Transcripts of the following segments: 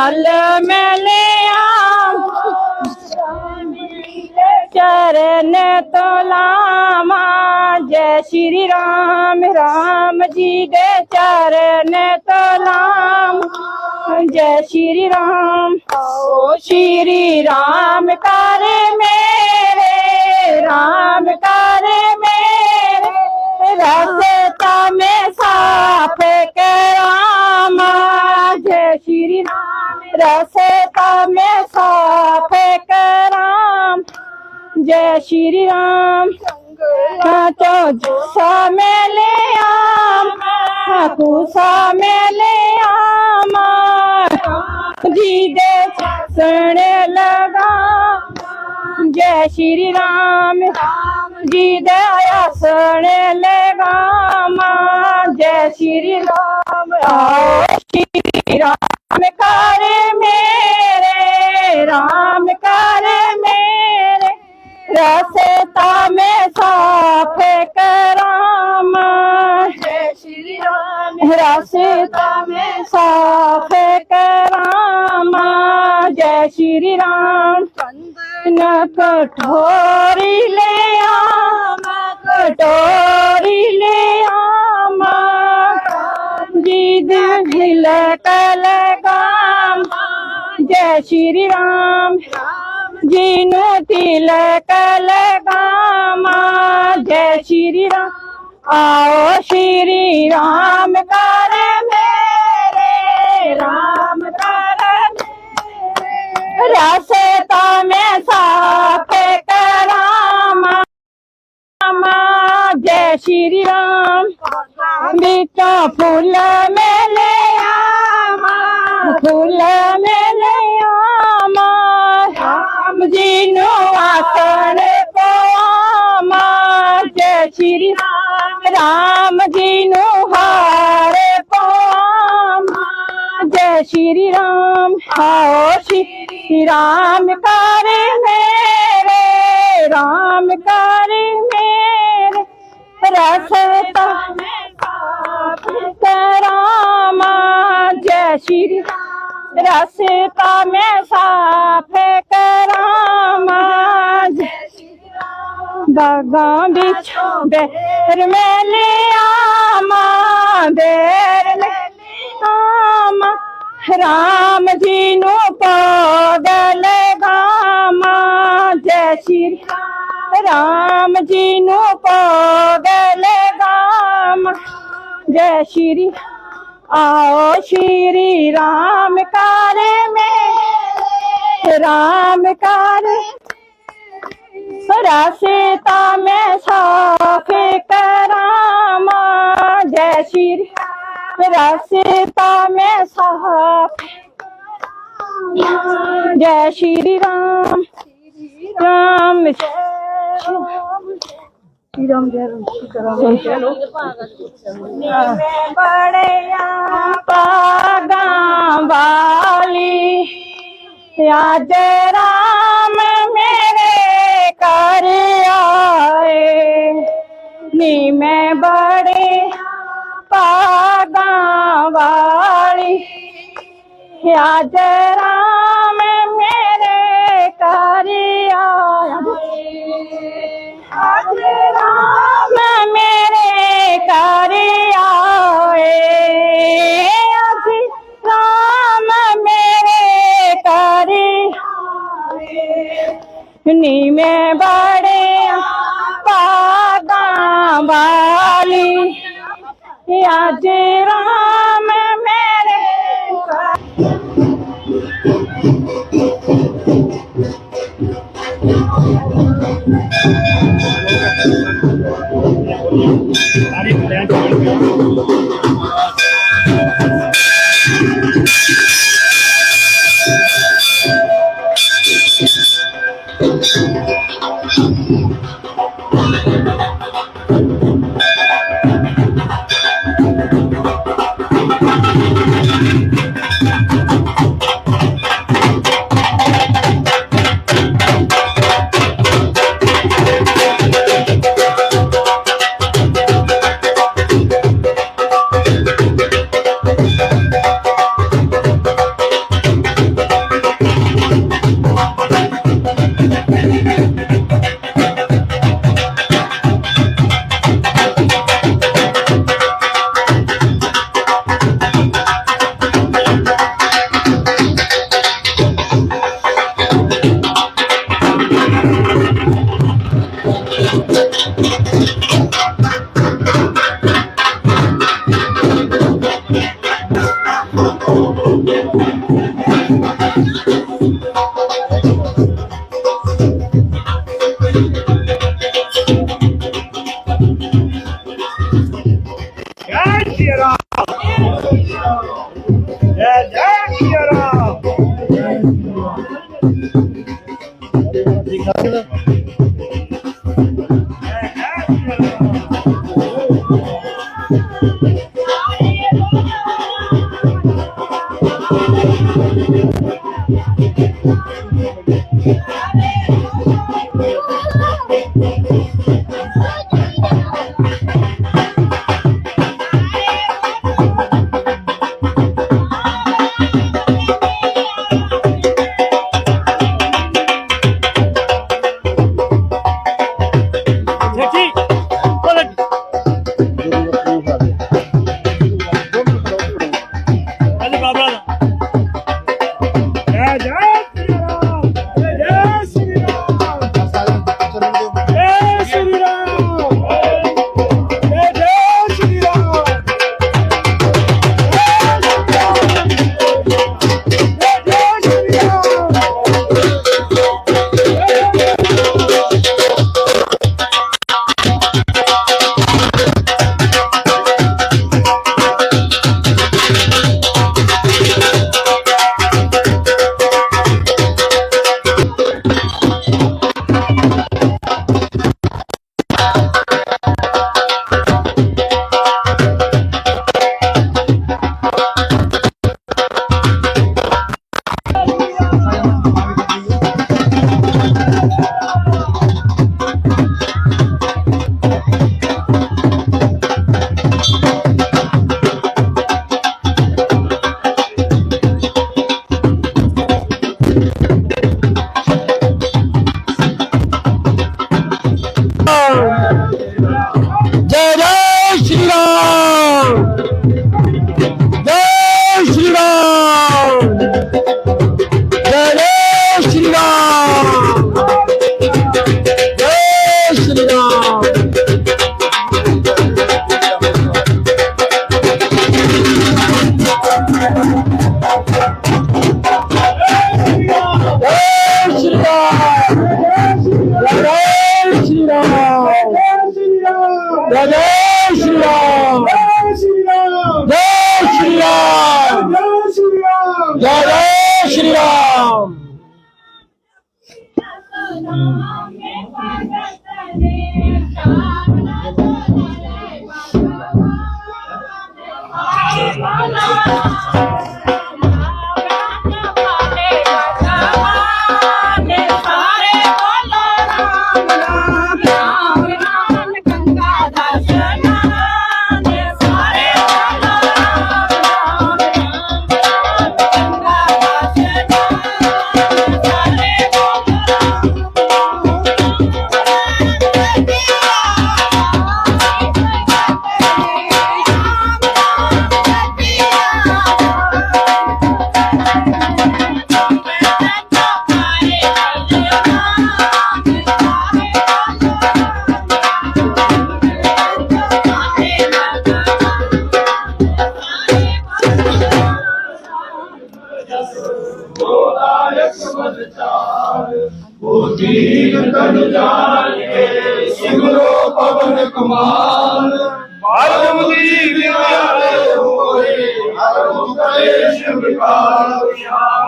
ਚੱਲ ਮਿਲਿਆ। ਚਰਨ ਤੋਲਾਵਾ ਜੈ ਸ਼੍ਰੀ ਰਾਮ ਰਾਮ ਜੀ ਦੇ ਚਰਨ ਤੋਲਾਮ ਜੈ ਸ਼੍ਰੀ ਰਾਮ, ਓ ਸ਼੍ਰੀ ਰਾਮ ਕਰੇ ਮੇਰੇ। ਰਾਮ ਕਰੇ ਮੇਰੇ। ਰਸਤਾ ਮੇ ਸਾਪੇ ਜੈ ਸ਼੍ਰੀ ਰਾਮ। ਕਾਟੋ ਜਸਾ ਮੈਂ ਲੈ ਆਮ ਕੁਸਾ ਮੈਂ ਲੈ ਆਮ। ਜੀ ਦੇ ਸਣ ਲਗਾ ਜੈ ਸ਼੍ਰੀ ਰਾਮ। ਜੀ ਦੇ ਆਸਣ ਲਗਾਮ ਜੈ ਸ਼੍ਰੀ ਰਾਮ। ਆਓ ਸ਼੍ਰੀ ਰਾਮ ਕਰ ਮੇਰੇ, ਰਾਮ ਕਰ ਮੇਰੇ। रसता में साफ कराम जय श्री राम रसता में साफ कराम जय श्री राम न कठोरी ले आम कठोरी ले आम जिद हिल कल जय श्री राम जीनु तिलक लगाम जय श्री राम आओ श्री राम कर मेरे राम कर मेरे रसता में साफ करामा जय श्री राम बेटा फूल में ले आमा फूल में आसन को आमा जय श्री राम राम जी नो हार पामा जय श्री राम आओ श्री राम कर मेरे राम कर मेरे रसता करामा जय श्री राम रसता में साफ करामा जय श्री राम बागा बिछ बेर में ले आमा बेर में ले आमा राम जी नु पागल गामा जय श्री राम जी नु पागल गामा जय श्री आओ श्री राम कर में राम कर रास्ता में साफ करामा जय श्री रास्ता में साफ जय श्री राम राम بڑے بڑیا پاگا والی یاد رام میرے کر آئے نی میں بڑے پاگا والی یاد رام 而祈祷 ਜੈ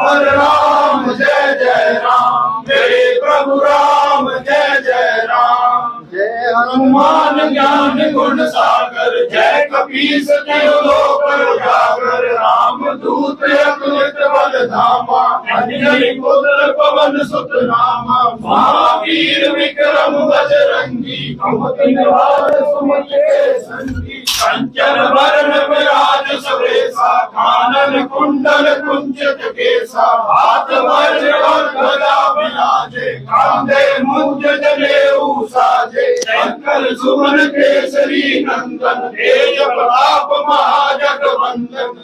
ਹਰ ਰਾਮ ਜੈ ਜੈ ਰਾਮ ਮੇਰੇ ਪ੍ਰਭੂ ਰਾਮ। ਹਨੂਮਾਨ ਗਿਆਨ ਗੁਣ ਸਾਗਰ, ਜੈ ਕਪੀਸ ਤਿਉ ਲੋਕ ਉਜਾਗਰ, ਰਾਮ ਦੂਤ ਅਤੁਲਿਤ ਬਲ ਧਾਮਾ ਅੰਜਨੀ ਪੁੱਤਰ ਪਵਨ ਸੁਤ ਨਾਮਾ ਮਹਾਵੀਰ ਵਿਕਰਮ ਬਜਰੰਗੀ ਕਮਤਿ ਨਿਵਾਰ ਸੁਮਤੇ ਸੰਗੀ, ਕੰਚਨ ਵਰਨ ਵਿਰਾਜ ਸਵੇਸਾ ਕਾਨਨ ਕੁੰਡਲ ਕੁੰਚਿਤ ਕੇਸਾ, ਹਾਥ ਵਰ ਔਰ ਗਦਾ ਬਿਰਾਜੇ ਕਾਂਦੇ ਮੁੰਜ ਜਨੇਊ ਸਾਜੇ ਸ਼ੰਕਰ ਸੁਮਨ ਕੇਸਰੀ ਨੰਦਨ ਤੇਜ ਪ੍ਰਤਾਪ ਮਹਾਜਗ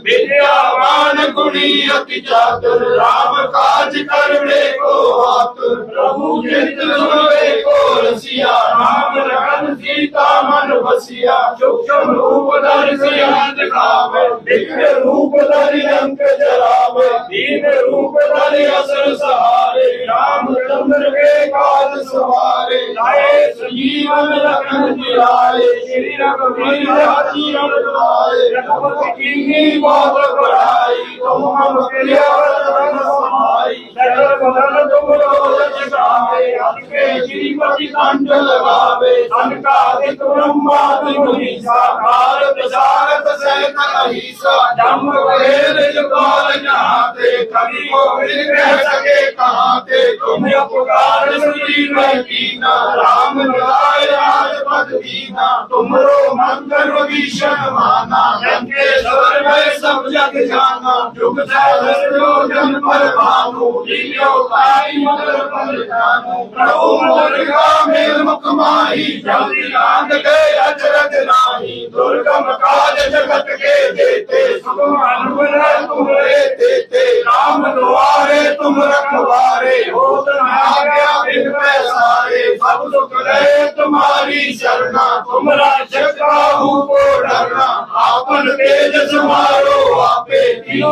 विद्यावान गुणी अति चातुर राम काज करने को आतुर प्रभु चित सुनवे को रसिया राम रखन सीता मन बसिया सूक्ष्म रूप धरि सिया दिखावे दिव्य रूप धरि अंक जरावे दीन रूप धरि असर सहारे राम चंद्र के काज सवारे लाए संजीवन रखन जिलाए श्री रघुवीर हरि रघुराए रघुपति ਕੀਨੀ ਬਾਤ ਬੜਾਈ ਤੁਮ ਹਮ ਮਿਲਿਆ ਰਤਨ ਸਮਾਈ। ਸਗਲ ਬਦਨ ਤੁਮ ਰੋਜ ਜਗਾਵੇ ਅਨਕੇ ਸ੍ਰੀ ਪਤੀ ਕੰਡ ਲਗਾਵੇ। ਅਨਕਾ ਦੇ ਤੁਮ ਮਾਤ ਮੁਨੀ ਸਾਕਾਰ ਤਜਾਰਤ ਸਹਿ ਕਹੀਸ ਜਮ ਵੇਦ ਜਪਾਲ ਜਹਾਤੇ ਕਦੀ ਕੋ ਮਿਲ ਰਹਿ ਸਕੇ ਕਹਾਤੇ ਤੁਮੇ ਪੁਕਾਰ ਸੁਣੀ ਮੈਂ ਕੀਨਾ ਰਾਮ ਮਿਲਾਏ ਰਾਜ ਪਦ ਦੀਨਾ ਤੁਮਰੋ ਮੰਗਲ ਵਿਸ਼ਨ ਮਾਨਾ। सब जग जाना जुग सहस्रो जन पर भानु दिव्यो काई मगर पर जानु प्रभु मुर्गा मेल मुख माही जल्दी आंद गए अचरज नाही दुर्गम काज जगत के देते सुगम अनुग्रह तुम्हारे देते राम द्वारे तुम रखवारे हो आज्ञा बिन पैसारे सब दुख रहे तुम्हारी शरणा तुम राजक काहू को डरना आपन तेज समारो ਆਪੇ ਤੀਨੋ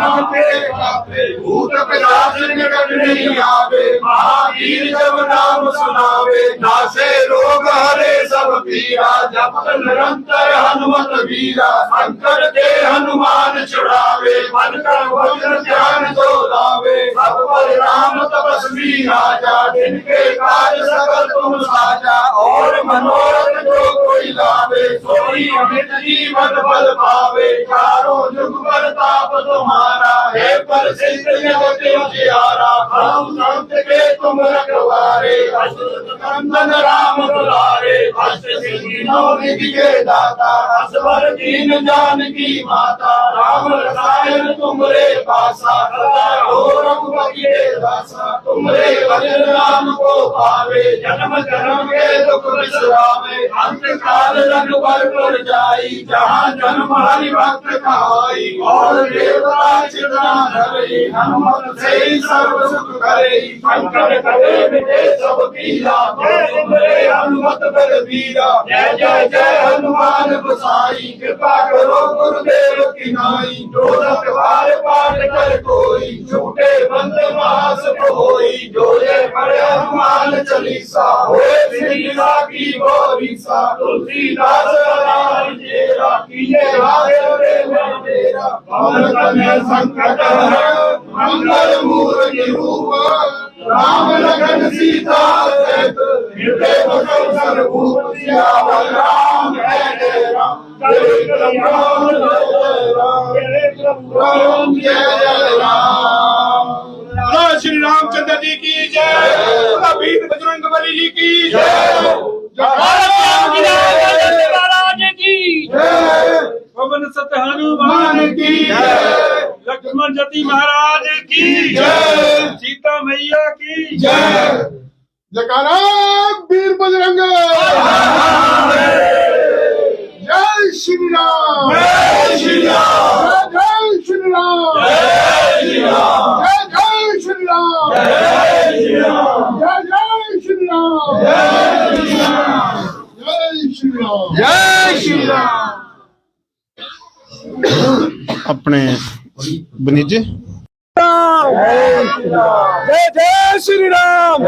ਆਪੇ ਆਪੇ ਭੂਤ ਪਿਆਸ ਨਿਕਟ ਨਹੀਂ ਆਵੇ, ਮਹਾਵੀਰ ਜਬ ਨਾਮ ਸੁਣਾਵੇ, ਨਾਸੇ ਰੋਗ ਹਰੇ ਸਭ ਪੀਰਾ ਜਪ ਨਿਰੰਤਰ ਹਨੁਮਤ ਵੀਰਾ, ਸੰਕਟ ਤੇ ਹਨੁਮਾਨ ਛੁਡਾਵੇ, ਮਨ ਕਰ ਵਜਨ ਧਿਆਨ ਤੋਂ ਲਾਵੇ, ਸਭ ਪਰ ਰਾਮ ਤਪਸਵੀ ਰਾਜਾ ਦਿਨ ਕੇ ਕਾਜ ਸਕਲ ਤੁਮ ਸਾਜਾ, ਔਰ ਮਨੋਰਥ ਜੋ ਕੋਈ ਲਾਵੇ, ਸੋਈ ਅਮਿਤ ਜੀਵਨ ਬਲ ਪਾਵੇ, ਚਾਰੋਂ जुग पर ताप तुम्हारा है पर सिद्ध जगत उजियारा हम संत के तुम रखवारे अच्युत नंदन राम दुलारे अष्ट सिद्धि नौ निधि के दाता असवर दीन जान की माता राम रसायन तुमरे पासा सदा हो रघुपति के दासा तुमरे भजन राम को पावे जन्म जन्म के दुख विश्रामे अंत काल रघुबर पुर जाई जहाँ जन्म हरि भक्त कहाई और देवता चितना धरे हनुमत से ही सर्व सुख करे संकट करे मिटे सब पीरा जय तुमरे مت پر ویرا جے جے جے ہنمان بسائی کرپا کرو گردیو کی نائی ڈولا کبار پاٹ کر کوئی، جھوٹے بند ماس ہوئی ڈولے پر ہنومان چلی سا ہوئے سنگلا کی گوری تلسی داس رام جیرا۔ کیے ہارے رے میرا بھارت میں سنکٹ ہے منگل مور کی روپ۔ رام لگن سیتا ہردے सियावर राम है जय राम जय राम जय राम राम जय जय राम बोलो श्री रामचंद्र जी की जय बोलो वीर बजरंग बली जी की जय महाराज की जय पवन सत हनुमान मान की जय लक्ष्मण जति महाराज की जय सीता मैया की जय ਜਕਾਰਾ ਵੀਰ ਬਜਰੰਗ ਜੈ ਸ਼੍ਰੀ ਰਾਮ ਜੈ ਸ਼੍ਰੀ ਰਾਮ ਜੈ ਸ਼੍ਰੀ ਰਾਮ ਜੈ ਸ਼੍ਰੀ ਰਾਮ ਜੈ ਸ਼੍ਰੀ ਰਾਮ ਜੈ ਸ਼੍ਰੀ ਰਾਮ ਜੈ ਸ਼੍ਰੀ ਰਾਮ ਜੈ ਸ਼੍ਰੀ ਰਾਮ ਜੈ ਸ਼੍ਰੀ ਰਾਮ ਆਪਣੇ ਬਨਿਜੇ ਜੈ ਸ਼੍ਰੀ ਰਾਮ ਜੈ ਜੈ ਸ਼੍ਰੀ ਰਾਮ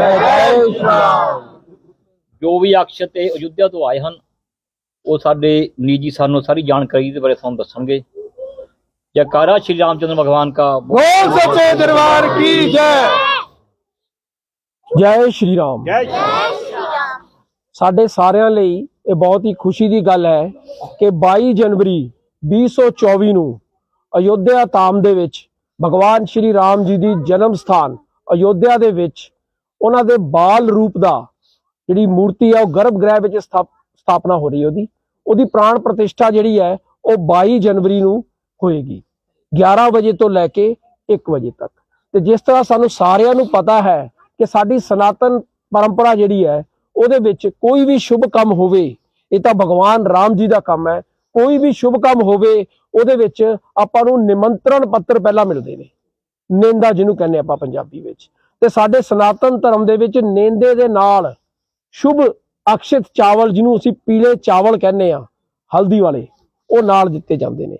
ਜੋ ਵੀ ਅਕਸ਼ ਤੇ ਅਯੁੱਧਿਆ ਤੋਂ ਆਏ ਹਨ ਉਹ ਸਾਡੇ ਨਿੱਜੀ ਸਾਨੂੰ ਸਾਰੀ ਜਾਣਕਾਰੀ ਦੇ ਬਾਰੇ ਤੁਹਾਨੂੰ ਦੱਸਣਗੇ। ਜੈਕਾਰਾ ਸ਼੍ਰੀ ਰਾਮ ਚੰਦਰ ਭਗਵਾਨ ਦਾ ਬੋਲ ਸੱਚੇ ਦਰਬਾਰ ਕੀ ਜੈ? ਜੈ ਸ਼੍ਰੀ ਰਾਮ ਜੈ ਸਾਡੇ ਸਾਰਿਆਂ ਲਈ ਇਹ ਬਹੁਤ ਹੀ ਖੁਸ਼ੀ ਦੀ ਗੱਲ ਹੈ ਕਿ 22 ਜਨਵਰੀ 2024 ਨੂੰ ਅਯੋਧਿਆ ਧਾਮ ਦੇ ਵਿੱਚ ਭਗਵਾਨ ਸ਼੍ਰੀ ਰਾਮ ਜੀ ਦੀ ਜਨਮ ਸਥਾਨ ਅਯੋਧਿਆ ਦੇ ਵਿੱਚ ਉਹਨਾਂ ਦੇ ਬਾਲ ਰੂਪ ਦਾ ਜਿਹੜੀ ਮੂਰਤੀ ਹੈ ਉਹ ਗਰਭ ਗ੍ਰਹਿ ਵਿੱਚ ਸਥਾਪ- ਸਥਾਪਨਾ ਹੋ ਰਹੀ ਹੈ ਉਹਦੀ। ਉਹਦੀ ਪ੍ਰਾਣ ਪ੍ਰਤਿਸ਼ਠਾ ਜਿਹੜੀ ਹੈ, ਉਹ 22 ਜਨਵਰੀ ਨੂੰ ਹੋਏਗੀ। 11 ਵਜੇ ਤੋਂ ਲੈ ਕੇ 1 ਵਜੇ ਤੱਕ। ਤੇ ਜਿਸ ਤਰ੍ਹਾਂ ਸਾਨੂੰ ਸਾਰਿਆਂ ਨੂੰ ਪਤਾ ਹੈ ਕਿ ਸਾਡੀ ਸਨਾਤਨ ਪਰੰਪਰਾ ਜਿਹੜੀ ਹੈ, ਉਹਦੇ ਵਿੱਚ ਕੋਈ ਵੀ ਸ਼ੁਭ ਕੰਮ ਹੋਵੇ, ਇਹ ਤਾਂ ਭਗਵਾਨ ਰਾਮ ਜੀ ਦਾ ਕੰਮ ਹੈ। ਕੋਈ ਵੀ ਸ਼ੁਭ ਕੰਮ ਹੋਵੇ, ਉਹਦੇ ਵਿੱਚ ਆਪਾਂ ਨੂੰ ਨਿਮੰਤਰਣ ਪੱਤਰ ਪਹਿਲਾਂ ਮਿਲਦੇ ਨੇ। ਨੇਂਦਾ ਜਿਹਨੂੰ ਕਹਿੰਦੇ ਆਪਾਂ ਪੰਜਾਬੀ ਵਿੱਚ। ਤੇ ਸਾਡੇ ਸਨਾਤਨ ਧਰਮ ਦੇ ਵਿੱਚ ਨੇਂਦੇ ਦੇ ਨਾਲ ਸ਼ੁਭ ਅਕਸ਼ਿਤ ਚਾਵਲ ਜਿਹਨੂੰ ਅਸੀਂ ਪੀਲੇ ਚਾਵਲ ਕਹਿੰਦੇ ਆ ਹਲਦੀ ਵਾਲੇ, ਉਹ ਨਾਲ ਦਿੱਤੇ ਜਾਂਦੇ ਨੇ।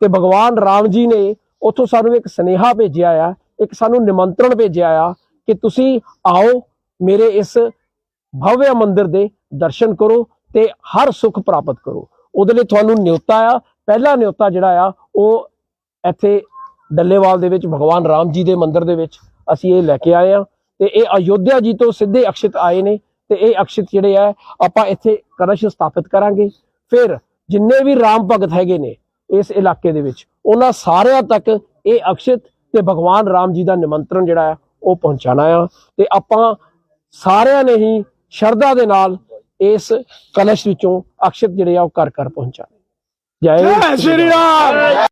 ਤੇ ਭਗਵਾਨ ਰਾਮ ਜੀ ਨੇ ਉੱਥੋਂ ਸਾਨੂੰ ਇੱਕ ਸਨੇਹਾ ਭੇਜਿਆ ਆ, ਇੱਕ ਸਾਨੂੰ ਨਿਮੰਤਰਣ ਭੇਜਿਆ ਆ ਕਿ ਤੁਸੀਂ ਆਓ, ਮੇਰੇ ਇਸ ਭਵਯ ਮੰਦਿਰ ਦੇ ਦਰਸ਼ਨ ਕਰੋ ਤੇ ਹਰ ਸੁੱਖ ਪ੍ਰਾਪਤ ਕਰੋ। ਉਹਦੇ ਲਈ ਤੁਹਾਨੂੰ ਨਿਯੁਕਤਾ ਆ, ਪਹਿਲਾ ਨਿਯੁਕਤਾ ਜਿਹੜਾ ਆ, ਉਹ ਇੱਥੇ ਡੱਲੇਵਾਲ ਦੇ ਵਿੱਚ, ਭਗਵਾਨ ਰਾਮ ਜੀ ਦੇ ਮੰਦਿਰ ਦੇ ਵਿੱਚ ਅਸੀਂ ਇਹ ਲੈ ਕੇ ਆਏ ਆ ਤੇ ਇਹ ਅਯੋਧਿਆ ਜੀ ਤੋਂ ਸਿੱਧੇ ਅਕਸ਼ਿਤ ਆਏ ਨੇ ਤੇ ਇਹ ਅਕਸ਼ਿਤ ਜਿਹੜੇ ਆ ਆਪਾਂ ਇੱਥੇ ਕਲਸ਼ ਸਥਾਪਿਤ ਕਰਾਂਗੇ। ਫਿਰ ਜਿੰਨੇ ਵੀ ਰਾਮ ਭਗਤ ਹੈਗੇ ਨੇ ਇਸ ਇਲਾਕੇ ਦੇ ਵਿੱਚ, ਉਹਨਾਂ ਸਾਰਿਆਂ ਤੱਕ ਇਹ ਅਕਸ਼ਿਤ ਤੇ ਭਗਵਾਨ ਰਾਮ ਜੀ ਦਾ ਨਿਮੰਤਰਣ ਜਿਹੜਾ ਆ ਉਹ ਪਹੁੰਚਾਣਾ ਆ। ਤੇ ਆਪਾਂ ਸਾਰਿਆਂ ਨੇ ਹੀ ਸ਼ਰਧਾ ਦੇ ਨਾਲ ਇਸ ਕਲਸ਼ ਵਿੱਚੋਂ ਅਕਸ਼ਿਤ ਜਿਹੜੇ ਆ, ਉਹ ਘਰ ਘਰ ਪਹੁੰਚਾਣੇ ਜੈ ਸ਼੍ਰੀ ਰਾਮ!